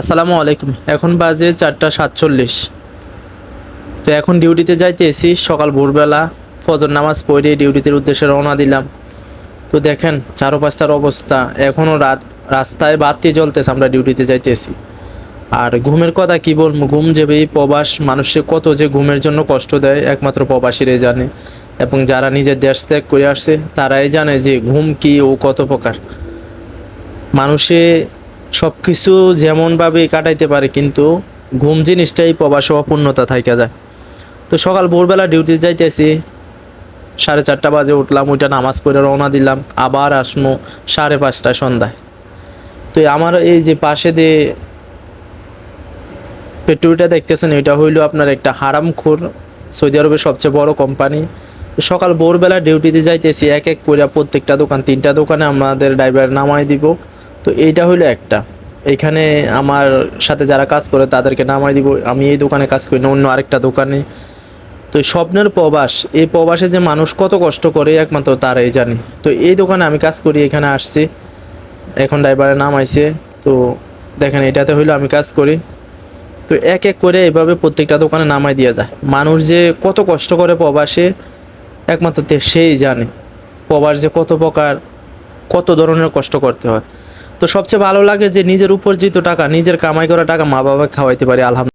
আসসালামু আলাইকুম। এখন বাজে চারটা সাতচল্লিশ। তো এখন ডিউটিতে যাইতে এসি সকাল ভোরবেলা ফজর নামাজ পড়ে ডিউটিতে উদ্দেশ্যে রওনা দিলাম। তো দেখেন, চারোপাশটার অবস্থা। এখনও রাত, রাস্তায় বাতি জ্বলতেছে, আমরা ডিউটিতে যাইতে যাইতেছি। আর ঘুমের কথা কি বলব? ঘুম যাবে এই প্রবাস মানুষের কত যে ঘুমের জন্য কষ্ট দেয়, একমাত্র প্রবাসীরাই জানে। এবং যারা নিজের দেশ ত্যাগ করে আসছে, তারাই জানে যে ঘুম কি ও কত প্রকার। মানুষে সব কিছু যেমনভাবে কাটাইতে পারে, কিন্তু ঘুম জিনিসটাই প্রবাসে অপূর্ণতা থাইকা যায়। তো সকাল ভোরবেলা ডিউটি যাইতেছি, সাড়ে চারটা বাজে উঠলাম ওইটা নামাজ পড়ে রওনা দিলাম, আবার আসব সাড়ে পাঁচটা সন্ধ্যায়। তো আমার এই যে পাশে দিয়ে পেট্রোলটা দেখতেছেন, এটা হইল আপনার একটা হারামখোর, সৌদি আরবের সবচেয়ে বড় কোম্পানি। সকাল ভোরবেলা ডিউটিতে যাইতেছি, এক এক করে প্রত্যেকটা দোকান, তিনটা দোকানে আমাদের ড্রাইভার নামাই দিব। তো এইটা হইল একটা। এখানে আমার সাথে যারা কাজ করে তাদেরকে নামাই দিব। আমি এই দোকানে কাজ করি না, অন্য আরেকটা দোকানে। তো স্বপ্নের প্রবাস, এই প্রবাসে যে মানুষ কত কষ্ট করে একমাত্র তারাই জানে। তো এই দোকানে আমি কাজ করি, এখানে আসছি। এখন ড্রাইভারে নামাইছে। তো দেখেন, এটাতে হইল আমি কাজ করি। তো এক এক করে এভাবে প্রত্যেকটা দোকানে নামাই দিয়ে যায়। মানুষ যে কত কষ্ট করে প্রবাসে, একমাত্র সেই জানে। প্রবাস যে কত প্রকার, কত ধরনের কষ্ট করতে হয়। তো সবচেয়ে ভালো লাগে যে নিজের উপার্জিত টাকা, নিজের কামাই করা টাকা মা বাবা খাওয়াইতে পারি, আলহামদুলিল্লাহ।